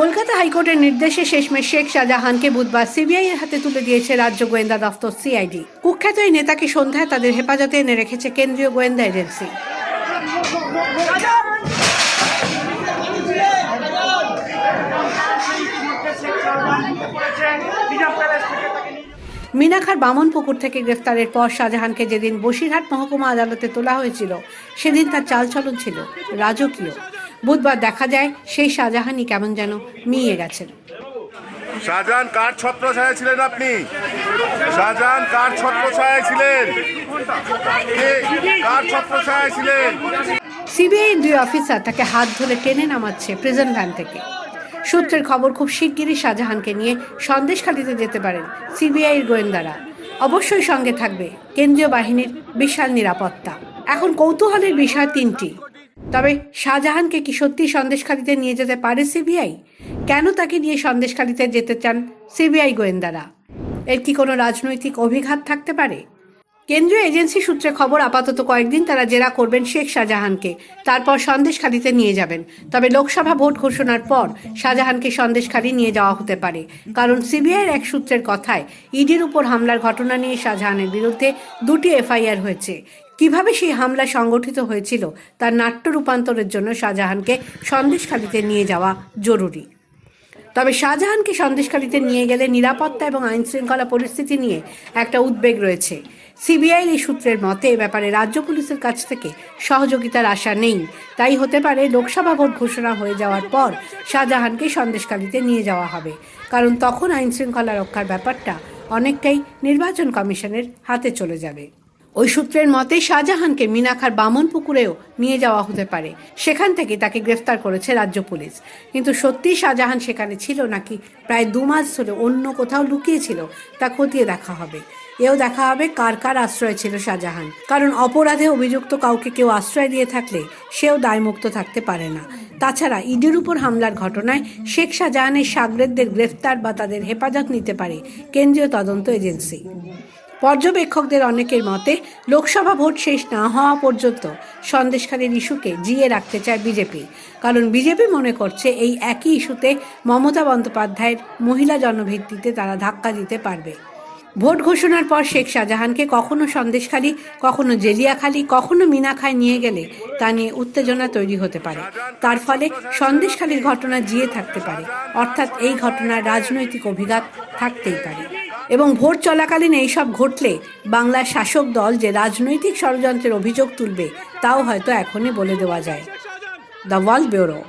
কলকাতা হাইকোর্টের নির্দেশে শেষমেশ শেখ শাহজাহানকে বুধবার সিবিআই এর হাতে তুলে দিয়েছে রাজ্য গোয়েন্দা দফতর সিআইডি। কুখ্যাত এই নেতাকে সন্ধ্যায় তাদের হেফাজতে এনে রেখেছে কেন্দ্রীয় গোয়েন্দা এজেন্সি। মিনাখার বামনপুকুর থেকে গ্রেফতারের পর শাহজাহানকে যেদিন বসিরহাট মহকুমা আদালতে তোলা হয়েছিল, সেদিন তার চালচলন ছিল রাজকীয়। বুধবার দেখা যায় সেই শাহজাহানই কেমন যেন মিয়ে গেছেন। শাহজাহান কার ছত্র ছায়া ছিলেন আপনি? শাহজাহান কার ছত্র ছায়া ছিলেন কার ছত্র ছায়া ছিলেন? সিবিআই দুই অফিসার তাকে হাত ধরে টেনে নামাচ্ছে প্রিজন ভ্যান থেকে। সূত্রের খবর খুব শিগগিরই শাহজাহানকে নিয়ে সন্দেশখালিতে যেতে পারেন সিবিআইয়ের গোয়েন্দারা। অবশ্যই সঙ্গে থাকবে কেন্দ্রীয় বাহিনীর বিশাল নিরাপত্তা। এখন কৌতূহলের বিষয় তিনটি। তবে শাহজাহানকে কি সত্যি সন্দেশখালিতে নিয়ে যেতে পারে সিবিআই? কেন তাকে নিয়ে সন্দেশখালিতে যেতে চান সিবিআই গোয়েন্দারা? এর কি কোনো রাজনৈতিক অভিঘাত থাকতে পারে? কেন্দ্রীয় এজেন্সি সূত্রে খবর, আপাতত কয়েকদিন তারা জেরা করবেন শেখ শাহজাহানকে। তারপর সন্দেশখালিতে নিয়ে যাবেন। তবে লোকসভা ভোট ঘোষণার পর শাহজাহানকে সন্দেশখালি নিয়ে যাওয়া হতে পারে। কারণ সিবিআইয়ের এক সূত্রের কথায়, ইডির উপর হামলার ঘটনা নিয়ে শাহজাহানের বিরুদ্ধে দুটি এফআইআর হয়েছে। কীভাবে সেই হামলা সংগঠিত হয়েছিল তার নাট্য রূপান্তরের জন্য শাহজাহানকে সন্দেশখালিতে নিয়ে যাওয়া জরুরি। তবে শাহজাহানকে সন্দেশখালিতে নিয়ে গেলে নিরাপত্তা এবং আইন শৃঙ্খলা পরিস্থিতি নিয়ে একটা উদ্বেগ রয়েছে। সিবিআইয়ের এই সূত্রের মতে এ ব্যাপারে রাজ্য পুলিশের কাছ থেকে সহযোগিতার আশা নেই। তাই হতে পারে লোকসভা ভোট ঘোষণা হয়ে যাওয়ার পর শাহজাহানকে সন্দেশখালিতে নিয়ে যাওয়া হবে। কারণ তখন আইন শৃঙ্খলা রক্ষার ব্যাপারটা অনেকটাই নির্বাচন কমিশনের হাতে চলে যাবে। ওই সূত্রের মতে শাহজাহানকে মিনাখার বামন পুকুরেও নিয়ে যাওয়া হতে পারে। সেখান থেকে তাকে গ্রেফতার করেছে রাজ্য পুলিশ। কিন্তু সত্যি শাহজাহান সেখানে ছিল নাকি প্রায় দু মাস ধরে অন্য কোথাও লুকিয়েছিল তা খতিয়ে দেখা হবে। এও দেখা হবে কার কার আশ্রয় ছিল শাহজাহান। কারণ অপরাধে অভিযুক্ত কাউকে কেউ আশ্রয় দিয়ে থাকলে সেও দায়মুক্ত থাকতে পারে না। তাছাড়া ইডির উপর হামলার ঘটনায় শেখ শাহজাহানের সাগরেদদের গ্রেফতার বা তাদের হেফাজত নিতে পারে কেন্দ্রীয় তদন্ত এজেন্সি। পর্যবেক্ষকদের অনেকের মতে, লোকসভা ভোট শেষ না হওয়া পর্যন্ত সন্দেশখালীর ইস্যুকে জিয়ে রাখতে চায় বিজেপি। কারণ বিজেপি মনে করছে এই একই ইস্যুতে মমতা বন্দ্যোপাধ্যায়ের মহিলা জনভিত্তিতে তারা ধাক্কা দিতে পারবে। ভোট ঘোষণার পর শেখ শাহজাহানকে কখনো সন্দেশখালী, কখনো জেলিয়াখালী, কখনো মিনাখায় নিয়ে গেলে তা নিয়ে উত্তেজনা তৈরি হতে পারে। তার ফলে সন্দেশখালীর ঘটনা জিয়ে থাকতে পারে। অর্থাৎ এই ঘটনার রাজনৈতিক অভিঘাত থাকতেই পারে। এবং ভোট চলাকালীন এইসব ঘটলে বাংলার শাসক দল যে রাজনৈতিক ষড়যন্ত্রের অভিযোগ তুলবে, তাও হয়তো এখনই বলে দেওয়া যায়। The world bureau.